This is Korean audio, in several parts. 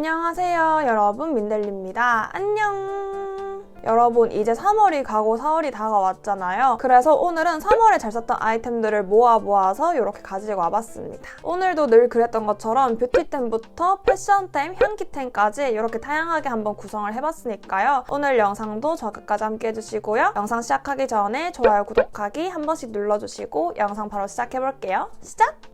안녕하세요 여러분. 민델리입니다. 안녕. 여러분 이제 3월이 가고 4월이 다가왔잖아요. 그래서 오늘은 3월에 잘 썼던 아이템들을 모아 모아서 이렇게 가지고 와봤습니다. 오늘도 늘 그랬던 것처럼 뷰티템부터 패션템, 향기템까지 이렇게 다양하게 한번 구성을 해봤으니까요. 오늘 영상도 저 끝까지 함께 해주시고요. 영상 시작하기 전에 좋아요, 구독하기 한 번씩 눌러주시고 영상 바로 시작해볼게요. 시작!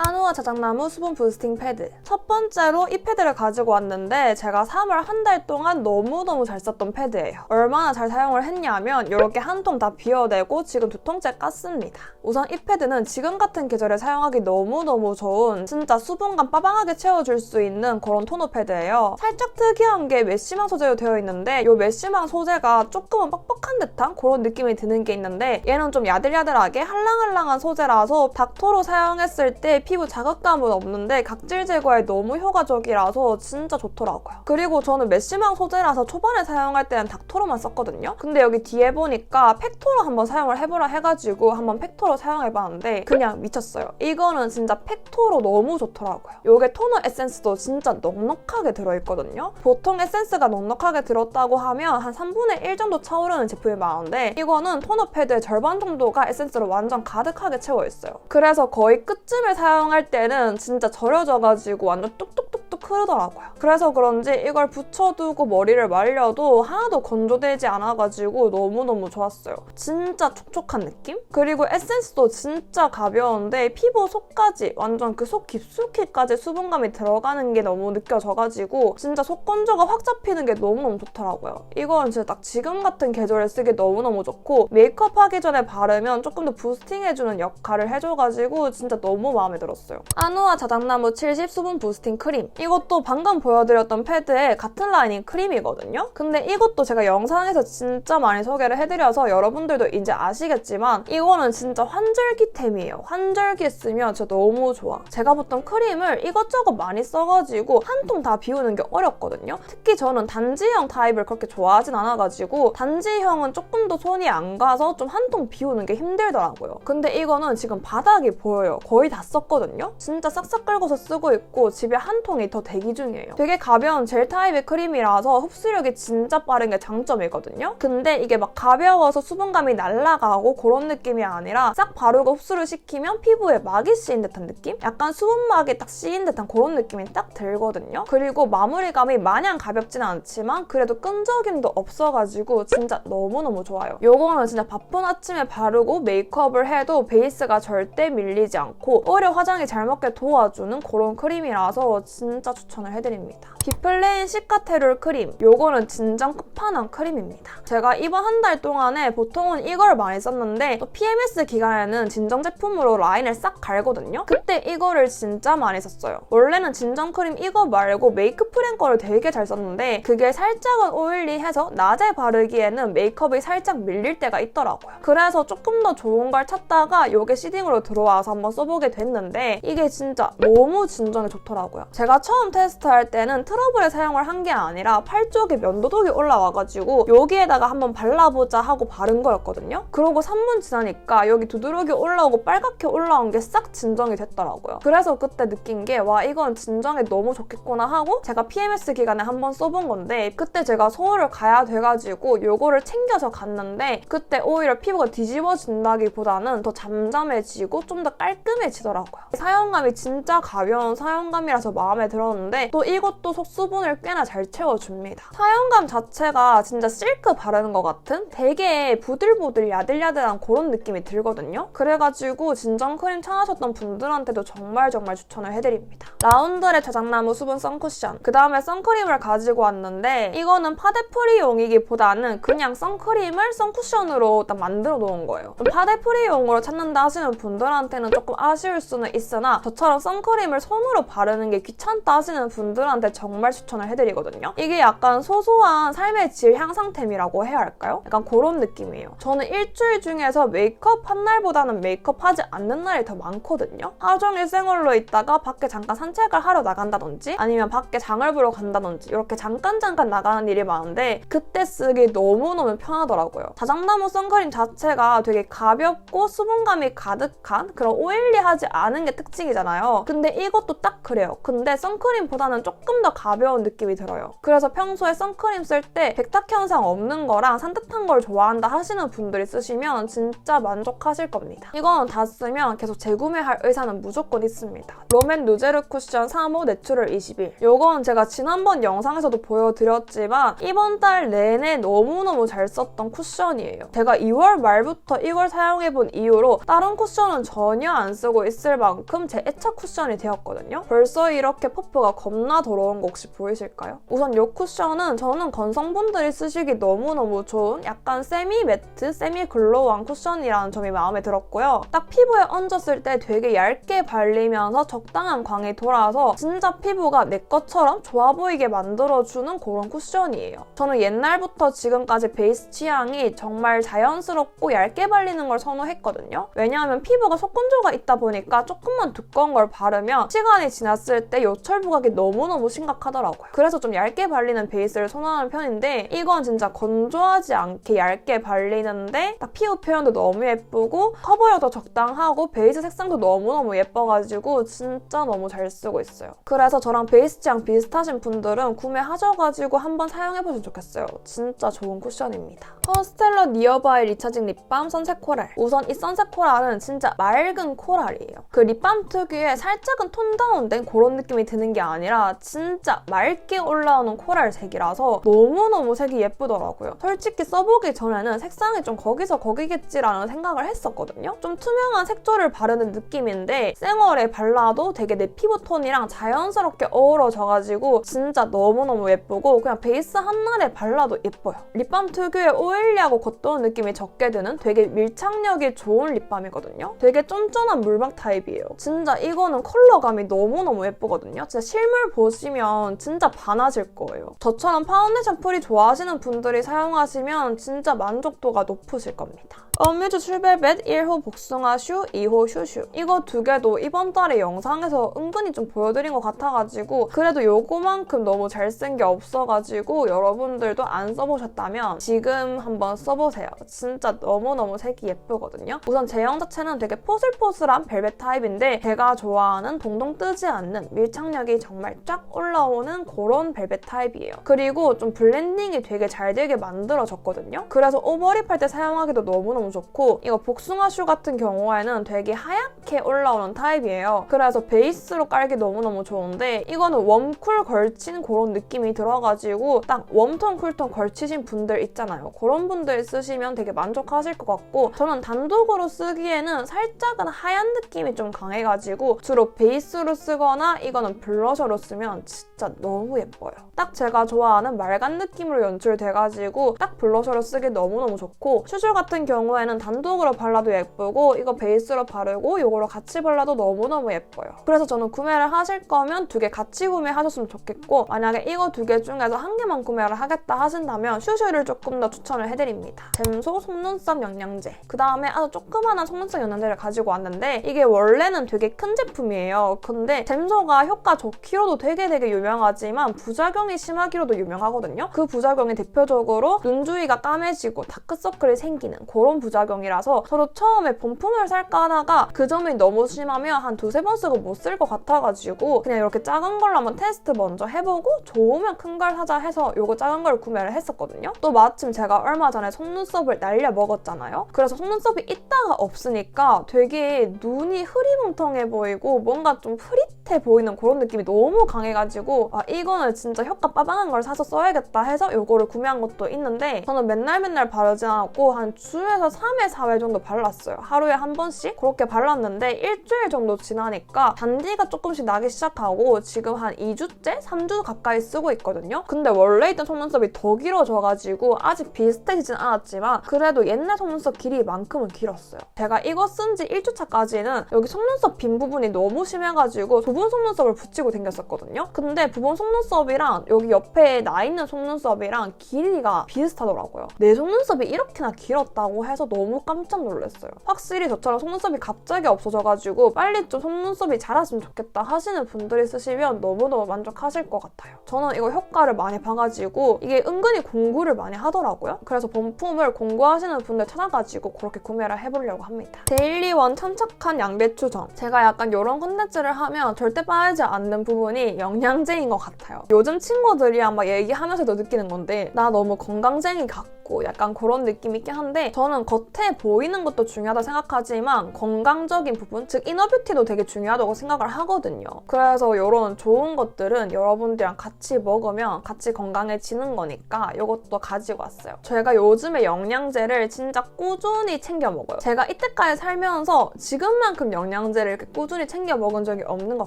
아누아 자작나무 수분 부스팅 패드. 첫 번째로 이 패드를 가지고 왔는데 제가 3월 한 달 동안 너무너무 잘 썼던 패드예요. 얼마나 잘 사용을 했냐면 이렇게 한 통 다 비워내고 지금 두 통째 깠습니다. 우선 이 패드는 지금 같은 계절에 사용하기 너무너무 좋은 진짜 수분감 빠방하게 채워줄 수 있는 그런 토너 패드예요. 살짝 특이한 게 메쉬망 소재로 되어 있는데 이 메쉬망 소재가 조금은 뻑뻑한 듯한 그런 느낌이 드는 게 있는데 얘는 좀 야들야들하게 할랑할랑한 소재라서 닥터로 사용했을 때 피부 자극감은 없는데 각질 제거에 너무 효과적이라서 진짜 좋더라고요. 그리고 저는 메쉬망 소재라서 초반에 사용할 때는 닥토로만 썼거든요. 근데 여기 뒤에 보니까 팩토로 한번 사용을 해보라 해가지고 한번 팩토로 사용해봤는데 그냥 미쳤어요. 이거는 진짜 팩토로 너무 좋더라고요. 이게 토너 에센스도 진짜 넉넉하게 들어있거든요. 보통 에센스가 넉넉하게 들었다고 하면 한 3분의 1 정도 차오르는 제품이 많은데 이거는 토너 패드의 절반 정도가 에센스로 완전 가득하게 채워있어요. 그래서 거의 끝쯤에 사용 사용할 때는 진짜 절여져가지고 완전 뚝뚝 뚝뚝 흐르더라고요. 그래서 그런지 이걸 붙여두고 머리를 말려도 하나도 건조되지 않아가지고 너무너무 좋았어요. 진짜 촉촉한 느낌? 그리고 에센스도 진짜 가벼운데 피부 속까지 완전 그 속 깊숙이까지 수분감이 들어가는 게 너무 느껴져가지고 진짜 속 건조가 확 잡히는 게 너무너무 좋더라고요. 이건 진짜 딱 지금 같은 계절에 쓰기 너무너무 좋고 메이크업 하기 전에 바르면 조금 더 부스팅해주는 역할을 해줘가지고 진짜 너무 마음에. 들었어요. 아누아 자작나무 70 수분 부스팅 크림. 이 것도 방금 보여드렸던 패드의 같은 라인인 크림이거든요. 근데 이것도 제가 영상에서 진짜 많이 소개를 해드려서 여러분들도 이제 아시겠지만 이거는 진짜 환절기템이에요. 환절기 쓰면 진짜 너무 좋아. 제가 보통 크림을 이것저것 많이 써가지고 한 통 다 비우는 게 어렵거든요. 특히 저는 단지형 타입을 그렇게 좋아하진 않아가지고 단지형은 조금 더 손이 안 가서 좀 한 통 비우는 게 힘들더라고요. 근데 이거는 지금 바닥이 보여요. 거의 다. 썼거든요. 진짜 싹싹 긁어서 쓰고 있고 집에 한 통이 더 대기 중이에요. 되게 가벼운 젤 타입의 크림이라서 흡수력이 진짜 빠른 게 장점이거든요. 근데 이게 막 가벼워서 수분감이 날아가고 그런 느낌이 아니라 싹 바르고 흡수를 시키면 피부에 막이 씌인 듯한 느낌? 약간 수분막이 딱 씌인 듯한 그런 느낌이 딱 들거든요. 그리고 마무리감이 마냥 가볍지는 않지만 그래도 끈적임도 없어가지고 진짜 너무너무 좋아요. 요거는 진짜 바쁜 아침에 바르고 메이크업을 해도 베이스가 절대 밀리지 않고 오히려 화장 화장이 잘 먹게 도와주는 그런 크림이라서 진짜 추천을 해드립니다. 디플레인 시카테롤 크림 요거는 진정 끝판왕 크림입니다. 제가 이번 한 달 동안에 보통은 이걸 많이 썼는데 또 PMS 기간에는 진정 제품으로 라인을 싹 갈거든요. 그때 이거를 진짜 많이 썼어요. 원래는 진정 크림 이거 말고 메이크 프렌 거를 되게 잘 썼는데 그게 살짝은 오일리해서 낮에 바르기에는 메이크업이 살짝 밀릴 때가 있더라고요. 그래서 조금 더 좋은 걸 찾다가 요게 시딩으로 들어와서 한번 써보게 됐는데 이게 진짜 너무 진정이 좋더라고요. 제가 처음 테스트할 때는 트러블에 사용을 한 게 아니라 팔 쪽에 면도독이 올라와가지고 여기에다가 한번 발라보자 하고 바른 거였거든요. 그러고 3분 지나니까 여기 두드러기 올라오고 빨갛게 올라온 게 싹 진정이 됐더라고요. 그래서 그때 느낀 게 와 이건 진정에 너무 좋겠구나 하고 제가 PMS 기간에 한번 써본 건데 그때 제가 서울을 가야 돼가지고 요거를 챙겨서 갔는데 그때 오히려 피부가 뒤집어진다기보다는 더 잠잠해지고 좀 더 깔끔해지더라고요. 사용감이 진짜 가벼운 사용감이라서 마음에 들 었는데 또 이것도 속 수분을 꽤나 잘 채워줍니다. 사용감 자체가 진짜 실크 바르는 것 같은 되게 부들부들 야들야들한 그런 느낌이 들거든요. 그래가지고 진정 크림 찾으셨던 분들한테도 정말 정말 추천을 해드립니다. 라운드의 자작나무 수분 선쿠션 그 다음에 선크림을 가지고 왔는데 이거는 파데프리용이기보다는 그냥 선크림을 선쿠션으로 딱 만들어 놓은 거예요. 파데프리용으로 찾는다 하시는 분들한테는 조금 아쉬울 수는 있으나 저처럼 선크림을 손으로 바르는 게 귀찮다 하시는 분들한테 정말 추천을 해드리거든요. 이게 약간 소소한 삶의 질 향상템이라고 해야 할까요? 약간 그런 느낌이에요. 저는 일주일 중에서 메이크업 한 날보다는 메이크업 하지 않는 날이 더 많거든요. 하루 종일 생얼로 있다가 밖에 잠깐 산책을 하러 나간다든지 아니면 밖에 장을 보러 간다든지 이렇게 잠깐 잠깐 나가는 일이 많은데 그때 쓰기 너무너무 편하더라고요. 자작나무 선크림 자체가 되게 가볍고 수분감이 가득한 그런 오일리하지 않은 게 특징이잖아요. 근데 이것도 딱 그래요. 근데 선 선크림보다는 조금 더 가벼운 느낌이 들어요. 그래서 평소에 선크림 쓸 때 백탁 현상 없는 거랑 산뜻한 걸 좋아한다 하시는 분들이 쓰시면 진짜 만족하실 겁니다. 이건 다 쓰면 계속 재구매할 의사는 무조건 있습니다. 롬앤 누제르 쿠션 3호 내추럴 21. 요건 제가 지난번 영상에서도 보여드렸지만 이번 달 내내 너무너무 잘 썼던 쿠션이에요. 제가 2월 말부터 이걸 사용해본 이후로 다른 쿠션은 전혀 안 쓰고 있을 만큼 제 애착 쿠션이 되었거든요. 벌써 이렇게 퍼프 가 겁나 더러운 거 혹시 보이실까요? 우선 이 쿠션은 저는 건성분들이 쓰시기 너무너무 좋은 약간 세미 매트, 세미 글로우한 쿠션이라는 점이 마음에 들었고요. 딱 피부에 얹었을 때 되게 얇게 발리면서 적당한 광이 돌아서 진짜 피부가 내 것처럼 좋아 보이게 만들어주는 그런 쿠션이에요. 저는 옛날부터 지금까지 베이스 취향이 정말 자연스럽고 얇게 발리는 걸 선호했거든요. 왜냐하면 피부가 속건조가 있다 보니까 조금만 두꺼운 걸 바르면 시간이 지났을 때 요철 부각이 너무너무 심각하더라고요. 그래서 좀 얇게 발리는 베이스를 선호하는 편인데 이건 진짜 건조하지 않게 얇게 발리는데 딱 피부 표현도 너무 예쁘고 커버력도 적당하고 베이스 색상도 너무너무 예뻐가지고 진짜 너무 잘 쓰고 있어요. 그래서 저랑 베이스 취향 비슷하신 분들은 구매하셔가지고 한번 사용해보시면 좋겠어요. 진짜 좋은 쿠션입니다. 퍼스텔러 니어바이 리차징 립밤 선색 코랄. 우선 이 선색 코랄은 진짜 맑은 코랄이에요. 그 립밤 특유의 살짝은 톤 다운된 그런 느낌이 드는 게 아니라 진짜 맑게 올라오는 코랄 색이라서 너무너무 색이 예쁘더라고요. 솔직히 써보기 전에는 색상이 좀 거기서 거기겠지라는 생각을 했었거든요. 좀 투명한 색조를 바르는 느낌인데 생얼에 발라도 되게 내 피부톤이랑 자연스럽게 어우러져가지고 진짜 너무너무 예쁘고 그냥 베이스 한날에 발라도 예뻐요. 립밤 특유의 오일리하고 겉도는 느낌이 적게 드는 되게 밀착력이 좋은 립밤이거든요. 되게 쫀쫀한 물막 타입이에요. 진짜 이거는 컬러감이 너무너무 예쁘거든요. 진짜 실물 보시면 진짜 반하실 거예요. 저처럼 파운데이션 풀이 좋아하시는 분들이 사용하시면 진짜 만족도가 높으실 겁니다. 어뮤즈 출벨벳 1호 복숭아 슈, 2호 슈슈. 이거 두 개도 이번 달에 영상에서 은근히 좀 보여드린 것 같아가지고 그래도 요거만큼 너무 잘쓴 게 없어가지고 여러분들도 안 써보셨다면 지금 한번 써보세요. 진짜 너무너무 색이 예쁘거든요. 우선 제형 자체는 되게 포슬포슬한 벨벳 타입인데 제가 좋아하는 동동 뜨지 않는 밀착력이 정말 쫙 올라오는 그런 벨벳 타입이에요. 그리고 좀 블렌딩이 되게 잘 되게 만들어졌거든요. 그래서 오버립 할 때 사용하기도 너무너무 좋고 이거 복숭아슈 같은 경우에는 되게 하얗게 올라오는 타입이에요. 그래서 베이스로 깔기 너무너무 좋은데 이거는 웜쿨 걸친 그런 느낌이 들어가지고 딱 웜톤 쿨톤 걸치신 분들 있잖아요. 그런 분들 쓰시면 되게 만족하실 것 같고 저는 단독으로 쓰기에는 살짝은 하얀 느낌이 좀 강해가지고 주로 베이스로 쓰거나 이거는 블러셔로 쓰면 진짜 너무 예뻐요. 딱 제가 좋아하는 맑은 느낌으로 연출돼가지고 딱 블러셔로 쓰기 너무너무 좋고 슈슈 같은 경우에 는 단독으로 발라도 예쁘고 이거 베이스로 바르고 이거로 같이 발라도 너무너무 예뻐요. 그래서 저는 구매를 하실 거면 두 개 같이 구매하셨으면 좋겠고 만약에 이거 두 개 중에서 한 개만 구매를 하겠다 하신다면 슈슈를 조금 더 추천을 해드립니다. 잼소 속눈썹 영양제 그 다음에 아주 조그마한 속눈썹 영양제를 가지고 왔는데 이게 원래는 되게 큰 제품이에요. 근데 잼소가 효과 좋기로도 되게 되게 유명하지만 부작용이 심하기로도 유명하거든요. 그 부작용이 대표적으로 눈 주위가 까매지고 다크서클이 생기는 그런 부작용이라서 저도 처음에 본품을 살까 하다가 그 점이 너무 심하면 한 두세 번 쓰고 못 쓸 것 같아가지고 그냥 이렇게 작은 걸로 한번 테스트 먼저 해보고 좋으면 큰 걸 사자 해서 요거 작은 걸 구매를 했었거든요. 또 마침 제가 얼마 전에 속눈썹을 날려 먹었잖아요. 그래서 속눈썹이 있다가 없으니까 되게 눈이 흐리멍텅해 보이고 뭔가 좀 흐릿해 보이는 그런 느낌이 너무 강해가지고 아 이거는 진짜 효과 빠방한 걸 사서 써야겠다 해서 요거를 구매한 것도 있는데 저는 맨날 맨날 바르지 않았고 한 주에서 3회, 4회 정도 발랐어요. 하루에 한 번씩 그렇게 발랐는데 일주일 정도 지나니까 단디가 조금씩 나기 시작하고 지금 한 2주째? 3주 가까이 쓰고 있거든요. 근데 원래 있던 속눈썹이 더 길어져가지고 아직 비슷해지진 않았지만 그래도 옛날 속눈썹 길이만큼은 길었어요. 제가 이거 쓴 지 1주차까지는 여기 속눈썹 빈 부분이 너무 심해가지고 부분 속눈썹을 붙이고 댕겼었거든요. 근데 부분 속눈썹이랑 여기 옆에 나 있는 속눈썹이랑 길이가 비슷하더라고요. 내 속눈썹이 이렇게나 길었다고 해서 너무 깜짝 놀랐어요. 확실히 저처럼 속눈썹이 갑자기 없어져가지고 빨리 좀 속눈썹이 자랐으면 좋겠다 하시는 분들이 쓰시면 너무너무 만족하실 것 같아요. 저는 이거 효과를 많이 봐가지고 이게 은근히 공구를 많이 하더라고요. 그래서 본품을 공구하시는 분들 찾아가지고 그렇게 구매를 해보려고 합니다. 데일리원 천착한 양배추정. 제가 약간 이런 컨텐츠를 하면 절대 빠지지 않는 부분이 영양제인 것 같아요. 요즘 친구들이랑 막 얘기하면서도 느끼는 건데 나 너무 건강쟁이 같고 약간 그런 느낌 있긴 한데 저는 겉에 보이는 것도 중요하다 생각하지만 건강적인 부분, 즉 이너뷰티도 되게 중요하다고 생각을 하거든요. 그래서 이런 좋은 것들은 여러분들이랑 같이 먹으면 같이 건강해지는 거니까 이것도 가지고 왔어요. 제가 요즘에 영양제를 진짜 꾸준히 챙겨 먹어요. 제가 이때까지 살면서 지금만큼 영양제를 이렇게 꾸준히 챙겨 먹은 적이 없는 것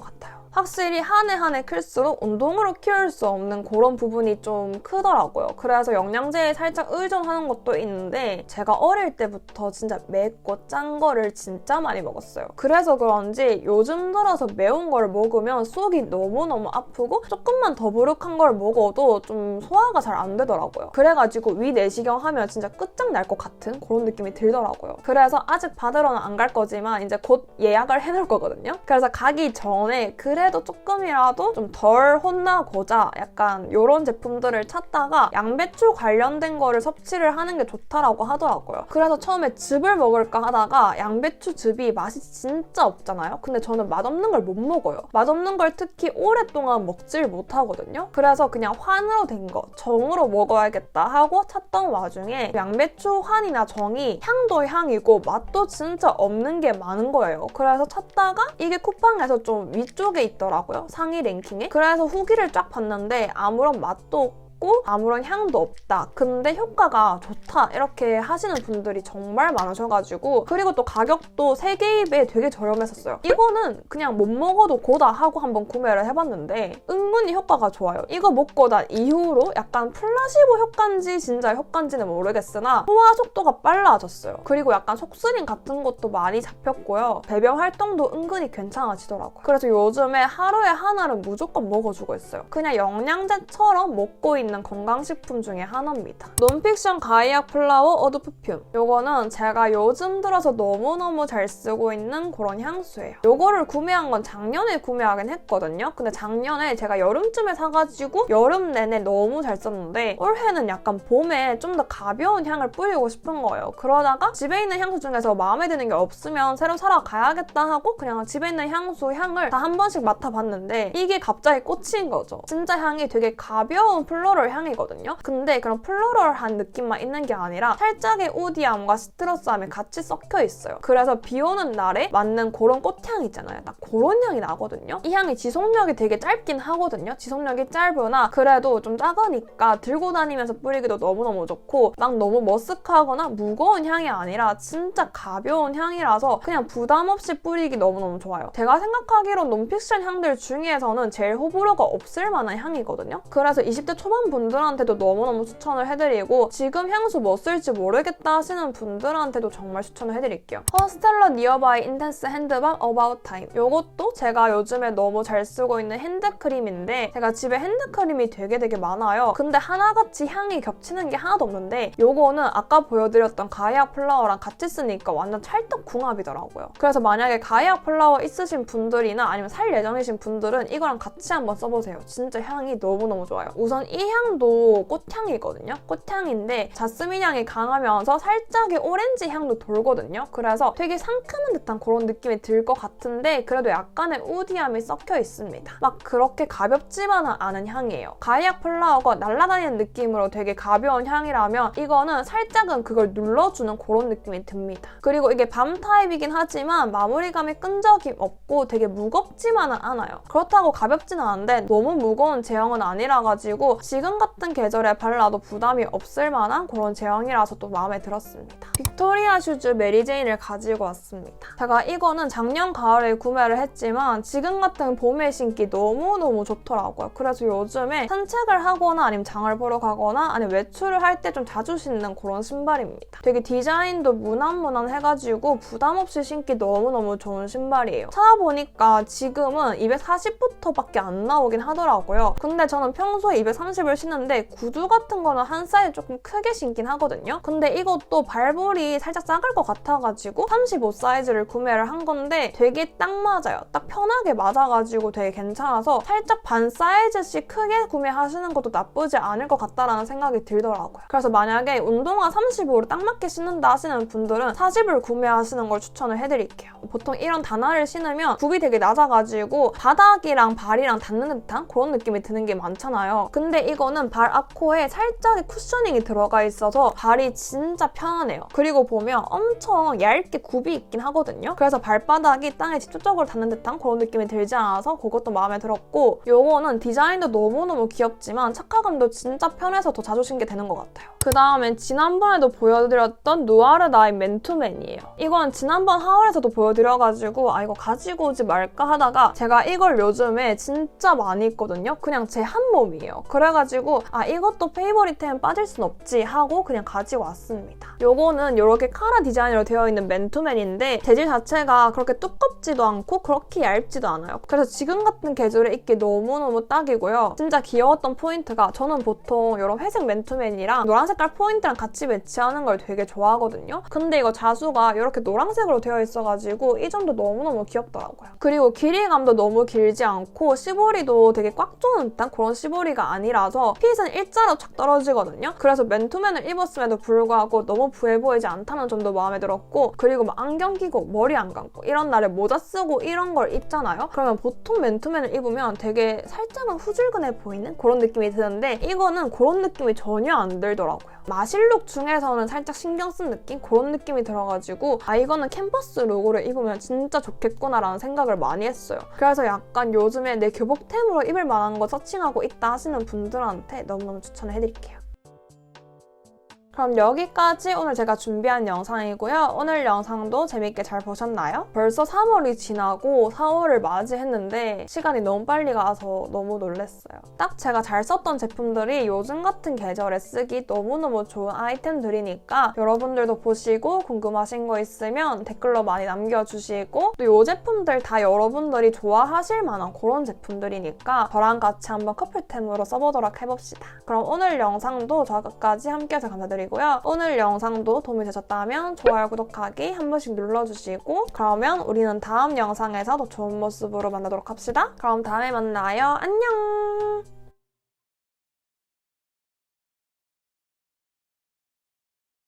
같아요. 확실히 한 해 한 해 클수록 운동으로 키울 수 없는 그런 부분이 좀 크더라고요. 그래서 영양제에 살짝 의존하는 것도 있는데 제가 어릴 때부터 진짜 맵고 짠 거를 진짜 많이 먹었어요. 그래서 그런지 요즘 들어서 매운 걸 먹으면 속이 너무너무 아프고 조금만 더부룩한 걸 먹어도 좀 소화가 잘 안 되더라고요. 그래가지고 위 내시경 하면 진짜 끝장날 것 같은 그런 느낌이 들더라고요. 그래서 아직 받으러는 안 갈 거지만 이제 곧 예약을 해놓을 거거든요. 그래서 가기 전에 그래 도 조금이라도 좀 덜 혼나고자 약간 이런 제품들을 찾다가 양배추 관련된 거를 섭취를 하는 게 좋다라고 하더라고요. 그래서 처음에 즙을 먹을까 하다가 양배추 즙이 맛이 진짜 없잖아요. 근데 저는 맛없는 걸 못 먹어요. 맛없는 걸 특히 오랫동안 먹질 못하거든요. 그래서 그냥 환으로 된 거, 정으로 먹어야겠다 하고 찾던 와중에 양배추 환이나 정이 향도 향이고 맛도 진짜 없는 게 많은 거예요. 그래서 찾다가 이게 쿠팡에서 좀 위쪽에 있더라고요. 상위 랭킹에. 그래서 후기를 쫙 봤는데 아무런 맛도 없고 아무런 향도 없다. 근데 효과가 좋다. 이렇게 하시는 분들이 정말 많으셔가지고 그리고 또 가격도 3개입에 되게 저렴했었어요. 이거는 그냥 못 먹어도 고다 하고 한번 구매를 해봤는데 은근히 효과가 좋아요. 이거 먹고 난 이후로 약간 플라시보 효과인지 진짜 효과인지는 모르겠으나 소화 속도가 빨라졌어요. 그리고 약간 속쓰림 같은 것도 많이 잡혔고요. 배변 활동도 은근히 괜찮아지더라고요. 그래서 요즘에 하루에 하나를 무조건 먹어주고 있어요. 그냥 영양제처럼 먹고 있는 건강식품 중에 하나입니다. 논픽션 가이악 플라워 어드 퍼퓸. 요거는 제가 요즘 들어서 너무너무 잘 쓰고 있는 그런 향수예요. 요거를 구매한 건 작년에 구매하긴 했거든요. 근데 작년에 제가 여름쯤에 사가지고 여름 내내 너무 잘 썼는데 올해는 약간 봄에 좀 더 가벼운 향을 뿌리고 싶은 거예요. 그러다가 집에 있는 향수 중에서 마음에 드는 게 없으면 새로 사러 가야겠다 하고 그냥 집에 있는 향수 향을 다 한 번씩 맡아봤는데 이게 갑자기 꽂힌 거죠. 진짜 향이 되게 가벼운 플로럴 향이거든요. 근데 그런 플로럴한 느낌만 있는 게 아니라 살짝의 우디함과 시트러스함이 같이 섞여 있어요. 그래서 비 오는 날에 맞는 그런 꽃향 있잖아요. 딱 그런 향이 나거든요. 이 향이 지속력이 되게 짧긴 하거든요. 지속력이 짧으나 그래도 좀 작으니까 들고 다니면서 뿌리기도 너무너무 좋고 막 너무 머쓱하거나 무거운 향이 아니라 진짜 가벼운 향이라서 그냥 부담 없이 뿌리기 너무너무 좋아요. 제가 생각하기론 논픽션 향들 중에서는 제일 호불호가 없을 만한 향이거든요. 그래서 20대 초반 분들한테도 너무너무 추천을 해드리고 지금 향수 뭐 쓸지 모르겠다 하시는 분들한테도 정말 추천을 해드릴게요. 허스텔러 니어바이 인텐스 핸드밤 어바웃 타임 이것도 제가 요즘에 너무 잘 쓰고 있는 핸드크림인데 제가 집에 핸드크림이 되게 되게 많아요. 근데 하나같이 향이 겹치는 게 하나도 없는데 요거는 아까 보여드렸던 가이아 플라워랑 같이 쓰니까 완전 찰떡궁합이더라고요. 그래서 만약에 가이아 플라워 있으신 분들이나 아니면 살 예정이신 분들은 이거랑 같이 한번 써보세요. 진짜 향이 너무너무 좋아요. 우선 이 향도 꽃향이거든요. 꽃향인데 자스민 향이 강하면서 살짝의 오렌지 향도 돌거든요. 그래서 되게 상큼한 듯한 그런 느낌이 들 것 같은데 그래도 약간의 우디함이 섞여 있습니다. 막 그렇게 가볍지만은 않은 향이에요. 가이아 플라워가 날아다니는 느낌으로 되게 가벼운 향이라면 이거는 살짝은 그걸 눌러주는 그런 느낌이 듭니다. 그리고 이게 밤 타입이긴 하지만 마무리감이 끈적임 없고 되게 무겁지만은 않아요. 그렇다고 가볍진 않은데 너무 무거운 제형은 아니라 가지고 지금 같은 계절에 발라도 부담이 없을 만한 그런 제형이라서 또 마음에 들었습니다. 빅토리아 슈즈 메리제인을 가지고 왔습니다. 제가 이거는 작년 가을에 구매를 했지만 지금 같은 봄에 신기 너무너무 좋더라고요. 그래서 요즘에 산책을 하거나 아니면 장을 보러 가거나 아니면 외출을 할 때 좀 자주 신는 그런 신발입니다. 되게 디자인도 무난무난해가지고 부담 없이 신기 너무너무 좋은 신발이에요. 찾아보니까 지금은 240부터밖에 안 나오긴 하더라고요. 근데 저는 평소에 230을 30을 신는데 구두 같은 거는 한 사이즈 조금 크게 신긴 하거든요. 근데 이것도 발볼이 살짝 작을 것 같아가지고 35 사이즈를 구매를 한 건데 되게 딱 맞아요. 딱 편하게 맞아가지고 되게 괜찮아서 살짝 반 사이즈씩 크게 구매하시는 것도 나쁘지 않을 것 같다라는 생각이 들더라고요. 그래서 만약에 운동화 35를 딱 맞게 신는다 하시는 분들은 40을 구매하시는 걸 추천을 해드릴게요. 보통 이런 단화를 신으면 굽이 되게 낮아가지고 바닥이랑 발이랑 닿는 듯한 그런 느낌이 드는 게 많잖아요. 근데 이거 는 발 앞코에 살짝의 쿠셔닝이 들어가 있어서 발이 진짜 편하네요. 그리고 보면 엄청 얇게 굽이 있긴 하거든요. 그래서 발바닥이 땅에 직접적으로 닿는 듯한 그런 느낌이 들지 않아서 그것도 마음에 들었고 요거는 디자인도 너무너무 귀엽지만 착화감도 진짜 편해서 더 자주 신게 되는 것 같아요. 그 다음엔 지난번에도 보여드렸던 누아르나인 맨투맨이에요. 이건 지난번 하울에서도 보여드려가지고 아 이거 가지고 오지 말까 하다가 제가 이걸 요즘에 진짜 많이 입거든요. 그냥 제 한 몸이에요. 그래가지고 아 이것도 페이버릿템 빠질 순 없지 하고 그냥 가지고 왔습니다. 요거는 이렇게 카라 디자인으로 되어 있는 맨투맨인데 재질 자체가 그렇게 두껍지도 않고 그렇게 얇지도 않아요. 그래서 지금 같은 계절에 입기 너무너무 딱이고요. 진짜 귀여웠던 포인트가 저는 보통 이런 회색 맨투맨이랑 노란 색깔 포인트랑 같이 매치하는 걸 되게 좋아하거든요. 근데 이거 자수가 이렇게 노란색으로 되어 있어가지고 이 점도 너무너무 귀엽더라고요. 그리고 길이감도 너무 길지 않고 시보리도 되게 꽉 조는 듯한 그런 시보리가 아니라서 핏은 일자로 착 떨어지거든요. 그래서 맨투맨을 입었음에도 불구하고 너무 부해 보이지 않다는 점도 마음에 들었고 그리고 막 안경 끼고 머리 안 감고 이런 날에 모자 쓰고 이런 걸 입잖아요. 그러면 보통 맨투맨을 입으면 되게 살짝은 후줄근해 보이는 그런 느낌이 드는데 이거는 그런 느낌이 전혀 안 들더라고요. 마실룩 중에서는 살짝 신경 쓴 느낌? 그런 느낌이 들어가지고 아 이거는 캠퍼스 룩으로 입으면 진짜 좋겠구나라는 생각을 많이 했어요. 그래서 약간 요즘에 내 교복템으로 입을 만한 거 서칭하고 있다 하시는 분들한테 너무너무 추천을 해드릴게요. 그럼 여기까지 오늘 제가 준비한 영상이고요. 오늘 영상도 재밌게 잘 보셨나요? 벌써 3월이 지나고 4월을 맞이했는데 시간이 너무 빨리 가서 너무 놀랐어요. 딱 제가 잘 썼던 제품들이 요즘 같은 계절에 쓰기 너무너무 좋은 아이템들이니까 여러분들도 보시고 궁금하신 거 있으면 댓글로 많이 남겨주시고 또이 제품들 다 여러분들이 좋아하실 만한 그런 제품들이니까 저랑 같이 한번 커플템으로 써보도록 해봅시다. 그럼 오늘 영상도 저까지 함께해서 감사 드리고요. 오늘 영상도 도움이 되셨다면 좋아요, 구독하기 한 번씩 눌러주시고 그러면 우리는 다음 영상에서 더 좋은 모습으로 만나도록 합시다. 그럼 다음에 만나요. 안녕!